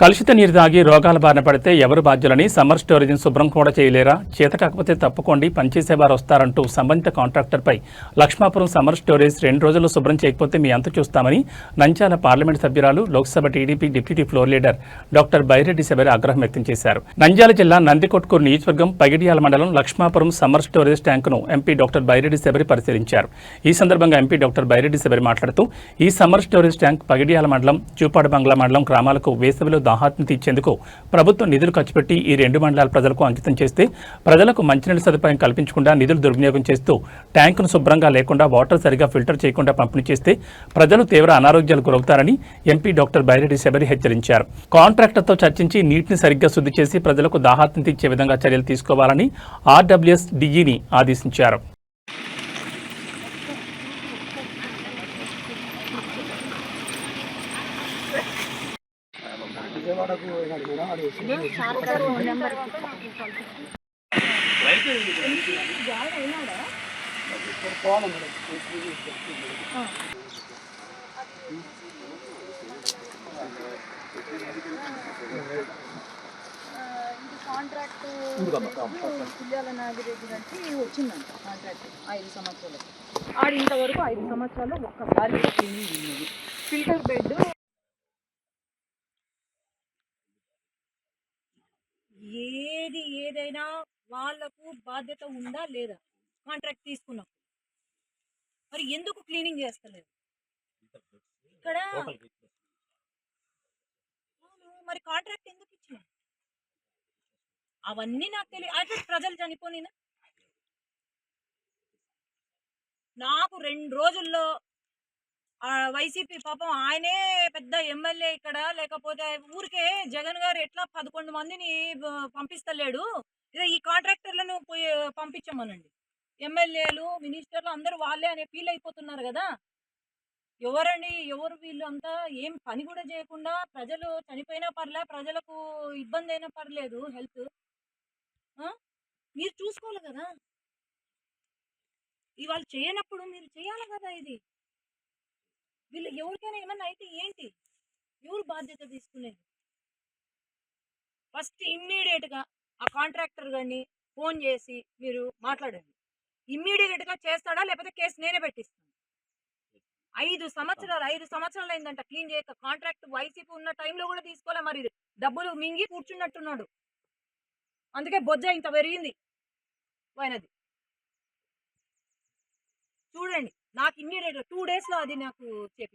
కలుషిత నీరు తాగి రోగాల బారిన పడితే ఎవరు బాధ్యులని సమ్మర్ స్టోరేజ్ని శుభ్రం కూడా చేయలేరా? చేత కాకపోతే తప్పుకోండి. పనిచేసేవారు వస్తారంటూ సంబంధిత కాంట్రాక్టర్పై లక్ష్మాపురం సమ్మర్ స్టోరేజ్ రెండు రోజుల్లో శుభ్రం చేయకపోతే మీ అంత చూస్తామని నంచాల పార్లమెంట్ సభ్యురాలు Lok Sabha TDP deputy floor leader doctor Byreddy Sabari ఆగ్రహం వ్యక్తం చేశారు. నంద్యాల జిల్లా నందికొట్కూరు నియోజకవర్గం పగిడియాల మండలం లక్ష్మాపురం సమ్మర్ స్టోరేజ్ ట్యాంకును ఎంపీ డాక్టర్ బైరెడ్డి శబరి పరిశీలించారు. ఈ సందర్భంగా ఎంపీ డాక్టర్ బైరెడ్డి శబరి మాట్లాడుతూ ఈ సమ్మర్ స్టోరేజ్ ట్యాంక్ పగిడియాల మండలం చూపాడు బంగ్లా మండలం గ్రామాలకు వేసవిలో దాహాత్మ తీర్చేందుకు ప్రభుత్వం నిధులు ఖర్చు పెట్టి ఈ రెండు మండలాల ప్రజలకు అంకితం చేస్తే ప్రజలకు మంచినీటి సదుపాయం కల్పించకుండా నిధులు దుర్వినియోగం చేస్తూ ట్యాంకును శుభ్రంగా లేకుండా వాటర్ సరిగా ఫిల్టర్ చేయకుండా పంపిణీ చేస్తే ప్రజలు తీవ్ర అనారోగ్యాలకు గురవుతారని ఎంపీ డాక్టర్ బైరెడ్డి శబరి హెచ్చరించారు. కాంట్రాక్టర్తో చర్చించి నీటిని సరిగ్గా శుద్ధి చేసి ప్రజలకు దాహాత్మ తీర్చే విధంగా చర్యలు తీసుకోవాలని ఆర్డబ్ల్యూఎస్ డిఈని ఆదేశించారు. ఇది కాంట్రాక్ట్ పుల్యాల నాగిరెడ్డి గారికి వచ్చిందంట కాంట్రాక్ట్ ఐదు సంవత్సరాలకి ఆడు ఇంతవరకు ఐదు సంవత్సరాలు ఒక్కసారి ఫిల్టర్ బెడ్ ఏదైనా వాళ్ళకు బాధ్యత ఉందా లేదా? కాంట్రాక్ట్ తీసుకున్నాం మరి ఎందుకు క్లీనింగ్ చేస్తలేదు? ఇక్కడ మరి కాంట్రాక్ట్ ఎందుకు ఇచ్చిన అవన్నీ నాకు తెలియదు అయితే ప్రజలు చనిపోయినా నాకు రెండు రోజుల్లో వైసీపీ పాపం ఆయనే పెద్ద ఎమ్మెల్యే ఇక్కడ. లేకపోతే ఊరికే జగన్ గారు ఎట్లా పదకొండు మందిని పంపిస్తలేడు. ఇదే ఈ కాంట్రాక్టర్లను పోయి పంపించమనండి. ఎమ్మెల్యేలు మినిస్టర్లు అందరూ వాళ్ళే అనే ఫీల్ అయిపోతున్నారు కదా. ఎవరండి? ఎవరు వీళ్ళు అంతా ఏం పని కూడా చేయకుండా ప్రజలు చనిపోయినా పర్లే ప్రజలకు ఇబ్బంది అయినా పర్లేదు హెల్త్. మీరు చూసుకోవాలి కదా. ఇవాళ చేయనప్పుడు మీరు చేయాలి ఎవరికైనా ఏమన్నా అయితే ఏంటి? ఎవరు బాధ్యత తీసుకునేది? ఫస్ట్ ఇమ్మీడియట్గా ఆ కాంట్రాక్టర్ గారిని ఫోన్ చేసి మీరు మాట్లాడండి. ఇమ్మీడియట్గా చేస్తాడా? లేకపోతే కేసు నేనే పెట్టిస్తాను. ఐదు సంవత్సరాలు ఐదు సంవత్సరాలు అయిందంట క్లీన్ చేయక. కాంట్రాక్ట్ వైసీపీ ఉన్న టైంలో కూడా తీసుకోలే మరి డబ్బులు మింగి కూర్చున్నట్టున్నాడు. అందుకే బొజ్జ ఇంత పెరిగింది పోయినది చూడండి నాకు ఇమ్మీడియట్గా టూ డేస్లో అది నాకు చేపి